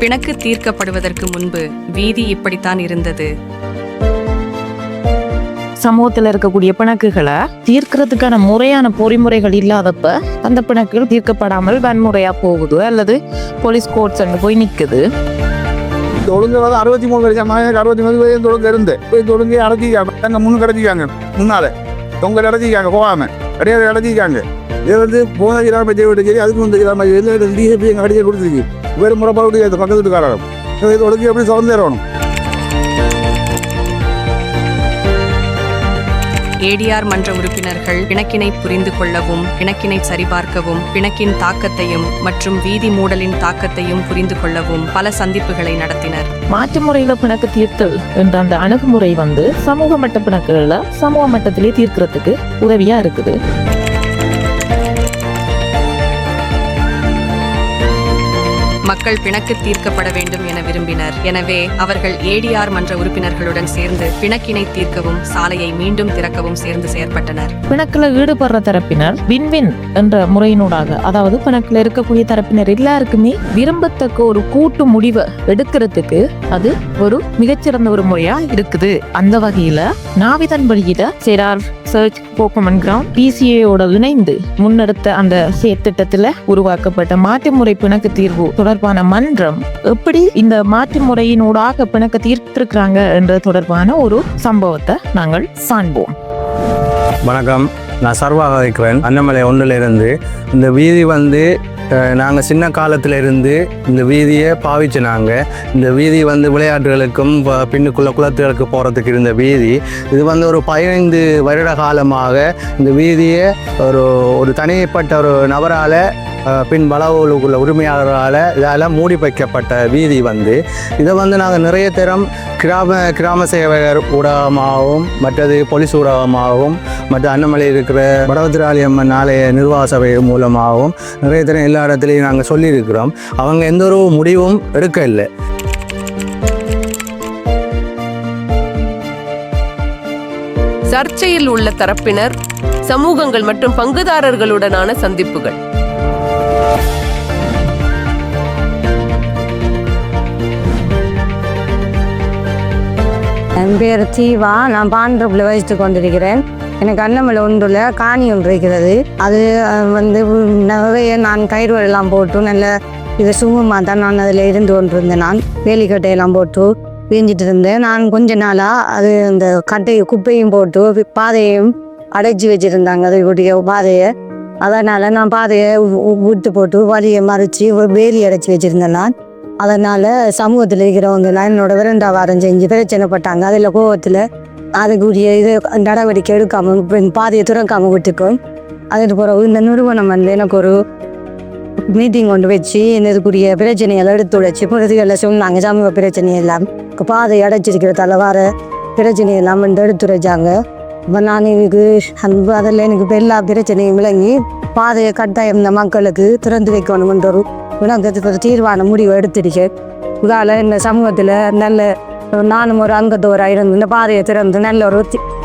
பிணக்கு தீர்க்கப்படுவதற்கு முன்பு வீதி இப்படித்தான் இருந்தது. சமூகத்துல இருக்கக்கூடிய பிணக்குகளை தீர்க்கிறதுக்கான முறையான பொறிமுறைகள் இல்லாதப்ப அந்த பிணக்குகள் தீர்க்கப்படாமல் வன்முறையா போகுது அல்லது போலீஸ் கோர்ட்ஸ் போய் நிக்குது? இந்த ஒழுங்கு வந்து அறுபத்தி மூணு மகனுக்கு அறுபத்தி மூணு இந்த ஒழுங்கு இருந்து. போய் இந்த ஒழுங்கு அடைச்சிக்காங்க அங்கே முன்னு கிடச்சிக்காங்க முன்னால. தொங்கல் அடைச்சிக்காங்க போகாம. கிடையாது அடைச்சிக்காங்க இது வந்து போன கிராம செய்ய சரி அதுக்கு இந்த கிராம டிஎப்பி எங்கள் அடிச்சு கொடுத்துருக்கு. வேறு முறைப்பாடு இந்த பக்கத்து வீட்டுக்காரரும். இது ஒழுங்கு எப்படி சுதந்திரணும் ஏடிஆர் மன்ற உறுப்பினர்கள் பிணக்கினை புரிந்து கொள்ளவும் பிணக்கினை சரிபார்க்கவும் பிணக்கின் தாக்கத்தையும் மற்றும் வீதி மூடலின் தாக்கத்தையும் புரிந்து கொள்ளவும் பல சந்திப்புகளை நடத்தினர். மாற்று முறையில பிணக்கு தீர்த்தல் என்ற அந்த அணுகுமுறை வந்து சமூக மட்ட பிணக்குகளை சமூக மட்டத்திலே தீர்க்கிறதுக்கு உதவியா இருக்குது. மக்கள் பிணக்கு தீர்க்கப்பட வேண்டும் என விரும்பினர். எனவே அவர்கள் ஏடிஆர் மன்ற உறுப்பினர்களுடன் சேர்ந்து பிணக்கினை தீர்க்கவும் சாலையை மீண்டும் திறக்கவும் சேர்ந்து செயற்பட்டனர். பிணக்கில் ஈடுபடுற தரப்பினர் வின்வின் என்ற முறையினூடாக அதாவது பிணக்கில் இருக்கக்கூடிய தரப்பினர் எல்லாருக்குமே விரும்பத்தக்க ஒரு கூட்டு முடிவை எடுக்கிறதுக்கு அது ஒரு மிகச்சிறந்த ஒரு முறையா இருக்குது. அந்த வகையில நாவிதன் வழியில செரார் சர்ச் போக்குமன் கிரவுண்ட் பிசிஏயோட இணைந்து முன்னெடுத்த அந்த செயற்திட்டத்துல உருவாக்கப்பட்ட மாற்று முறை பிணக்கு தீர்வு தொடர்பான மன்றம் எப்படி இந்த மாற்று முறையினூடாக பிணக்க தீர்த்திருக்கிறாங்க என்ற தொடர்பான ஒரு சம்பவத்தை நாங்கள் சாண்போம். வணக்கம். நான் சர்வாக இருக்கிறேன். அன்னமலை ஒன்றிலிருந்து இந்த வீதி வந்து நாங்கள் சின்ன காலத்தில் இருந்து இந்த வீதியை பாவிச்சு நாங்கள் இந்த வீதி வந்து விளையாட்டுகளுக்கும் ப- பின்னுக்குள்ள குளத்துகளுக்கு போகிறதுக்கு இருந்த வீதி இது வந்து ஒரு பதினைந்து வருட காலமாக இந்த வீதியை ஒரு ஒரு தனிப்பட்ட ஒரு நபரால் பின் வளவுக்குள்ள உரிமையாளரால் இதால் மூடி வைக்கப்பட்ட வீதி வந்து. இதை வந்து நாங்கள் நிறைய தரம் கிராம கிராம சேவகர் ஊடகமாகவும் மற்றது போலீஸ் ஊடகமாகவும் மற்ற அன்னமலை இருக்கிற வடவத்திராளி அம்மன் ஆலய நிர்வாக சபை மூலமாகவும் நிறைய தரம் எல்லா இடத்துலையும் நாங்கள் சொல்லியிருக்கிறோம். அவங்க எந்த ஒரு முடிவும் எடுக்க இல்லை சர்ச்சையில் உள்ள தரப்பினர் சமூகங்கள் மற்றும் பங்குதாரர்களுடனான சந்திப்புகள். என் பேர் தீவா. நான் பாண்டப்பில் வசித்து கொண்டிருக்கிறேன். எனக்கு அன்னமலை ஒன்றில் காணி ஒன்று இருக்கிறது. அது வந்து நிறைய நான் கயிறு எல்லாம் போட்டு நல்ல இது சுகமாக தான் நான் அதில் இருந்து கொண்டிருந்தேன் நான். வேலிக்கட்டையெல்லாம் போட்டு வீஞ்சிட்டு இருந்தேன். நான் கொஞ்ச நாளாக அது அந்த கட்டையை குப்பையும் போட்டு பாதையையும் அடைச்சி வச்சுருந்தாங்க. அதுடைய பாதையை. அதனால் நான் பாதையை விட்டு போட்டு வழியை மறைச்சி வேலி அடைச்சி வச்சுருந்தேன் நான். அதனால் சமூகத்தில் இருக்கிறவங்கலாம் என்னோட விரண்டாவாரம் செஞ்சு பிரச்சனைப்பட்டாங்க அதில் கோவத்தில் அதுக்குரிய இது நடவடிக்கை எடுக்காமல் பாதையை துறக்காமல் விட்டுக்கும் அதுக்கு பிறகு இந்த நிறுவனம் வந்து எனக்கு ஒரு மீட்டிங் கொண்டு வச்சு இந்த இதுக்குரிய பிரச்சனைகளை எடுத்து உழைச்சி சொன்னாங்க சமூக பிரச்சனை எல்லாம். பாதை அடைச்சிருக்கிற தலைவார பிரச்சனை எல்லாம் வந்து எடுத்துரைச்சாங்க. இப்போ நான் எனக்கு அந்த அதில் எனக்கு எல்லா பிரச்சனையும் விளங்கி பாதையை கட்டாயம் இந்த மக்களுக்கு திறந்து வைக்கணும்ன்ற ஒரு விளக்கத்துக்கு ஒரு தீர்வான முடிவு எடுத்துடுச்சேன் இதால் இந்த சமூகத்தில் நல்ல நானும் ஒரு அங்கத்தோராக இருந்து இந்த பாதையை திறந்து நல்ல ஒரு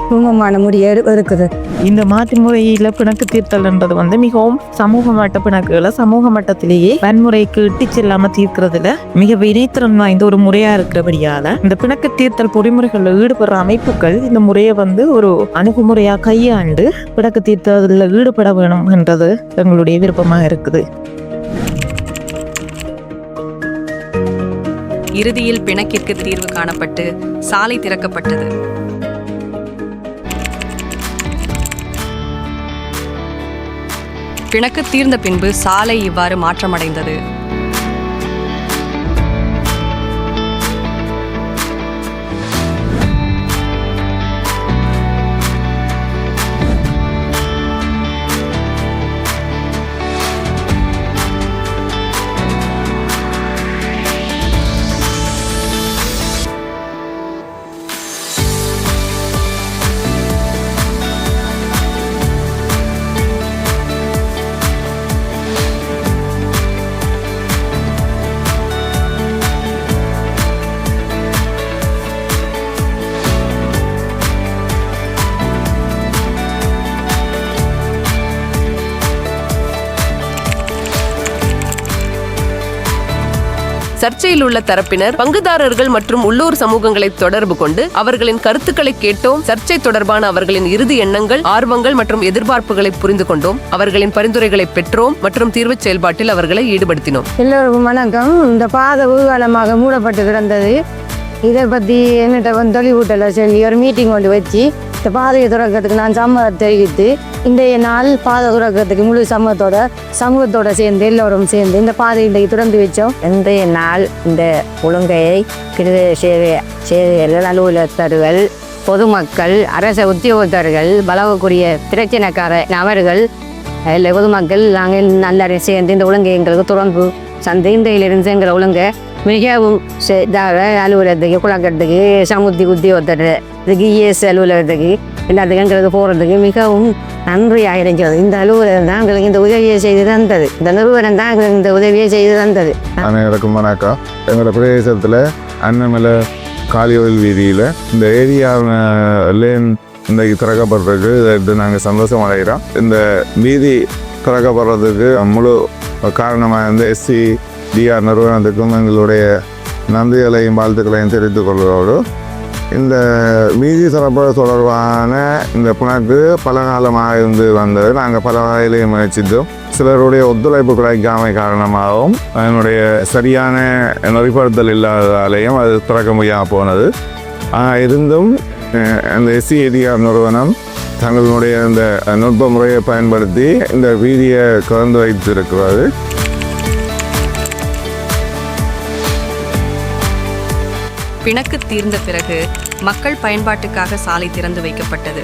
குடும்பமான எடு- இருக்குது இந்த மாற்று முறையில பிணக்கு தீர்த்தல்ன்றது வந்து மிகவும் சமூக மட்ட பிணக்குகளை சமூக மட்டத்திலேயே வன்முறைக்கு இட்டு செல்லாம தீர்க்கிறதுல மிக வினைத்திறன் வாய்ந்த ஒரு முறையா இருக்கிறபடியால இந்த பிணக்கு தீர்த்தல் பொறிமுறைகளில் ஈடுபடுற அமைப்புகள் இந்த முறையை வந்து ஒரு அணுகுமுறையா கையாண்டு பிணக்கு தீர்த்தலில் ஈடுபட வேணும் என்றது எங்களுடைய விருப்பமாக இருக்குது. இறுதியில் பிணக்கிற்கு தீர்வு காணப்பட்டு சாலை திறக்கப்பட்டது. பிணக்கு தீர்ந்த பின்பு சாலை இவ்வாறு மாற்றமடைந்தது. சர்ச்சையில் உள்ள தரப்பினர் பங்குதாரர்கள் மற்றும் உள்ளூர் சமூகங்களை தொடர்பு கொண்டு அவர்களின் கருத்துக்களை கேட்டோம் சர்ச்சை தொடர்பான அவர்களின் இறுதி எண்ணங்கள் ஆர்வங்கள் மற்றும் எதிர்பார்ப்புகளை புரிந்து கொண்டோம் அவர்களின் பரிந்துரைகளை பெற்றோம் மற்றும் தீர்வு செயல்பாட்டில் அவர்களை ஈடுபடுத்தினோம். எல்லோருக்கும் வணக்கம். இந்த பாத ஊர்வலமாக மூடப்பட்டு கிடந்தது இதை பற்றி என்னிட்ட வந்து தொழில்கூட்டில் சொல்லி ஒரு மீட்டிங் கொண்டு வச்சு இந்த பாதையை துறக்கிறதுக்கு நான் சம்மதம் தெரிவித்து இன்றைய நாள் பாதை துறக்கிறதுக்கு முழு சமூகத்தோட சமூகத்தோட சேர்ந்து எல்லோரும் சேர்ந்து இந்த பாதையை இன்றைக்கு திறந்து வச்சோம். இன்றைய நாள் இந்த ஒழுங்கையை கிருத சேவை சேவையர்கள் அலுவலகத்தர்கள் பொதுமக்கள் அரச உத்தியோகத்தர்கள் பலவக்குரிய பிரச்சனைக்கார நபர்கள் இல்லை பொதுமக்கள் நாங்கள் நல்லா சேர்ந்து இந்த ஒழுங்கை எங்களுக்கு துறந்து சந்தை இன்றையிலிருந்து எங்களை ஒழுங்கை மிகவும் இதாக அலுவலகத்துக்கு குளக்கட்டுக்கு சமுத்தி குத்தி இதுக்கு இஎஸ் அலுவலகத்துக்கு எல்லாத்துக்கும் எங்களுக்கு போகிறதுக்கு மிகவும் நன்றியாக இருந்தது இந்த அலுவலகம் தான் எங்களுக்கு இந்த உதவியை செய்து தந்தது இந்த நிறுவனம் தான் எங்களுக்கு இந்த உதவியை செய்து தந்தது அனைவருக்கும் வணக்கம் எங்களோட பிரதேசத்தில் அன்னமலை காலியோல் வீதியில் இந்த ஏரியாவில் இன்றைக்கு திறக்கப்படுறதுக்கு இது நாங்கள் சந்தோஷம் அடைகிறோம் இந்த வீதி திறக்கப்படுறதுக்கு முழு காரணமாக இந்த எஸ்சி டிஆர் நிறுவனத்துக்கும் எங்களுடைய நன்றிகளையும் வாழ்த்துக்களையும் தெரிவித்துக் கொள்வதோடு இந்த வீதி சிறப்பு தொடர்பான இந்த புணக்கு பல காலமாக இருந்து வந்தது. நாங்கள் பல வகையிலையும் முயற்சித்தோம். சிலருடைய ஒத்துழைப்பு கிடைக்காமை காரணமாகவும் அதனுடைய சரியான நெறிப்படுத்தல் இல்லாததாலேயும் அது திறக்க முடியாமல் போனது. ஆனால் இருந்தும் அஹ், அந்த எஸ்சிஏடிஆர் நிறுவனம் தங்களுடைய இந்த நுட்ப முறையை பயன்படுத்தி இந்த வீதியை கலந்து வைத்திருக்கிறது. பிணக்கு தீர்ந்த பிறகு மக்கள் பயன்பாட்டுக்காக சாலை திறந்து வைக்கப்பட்டது.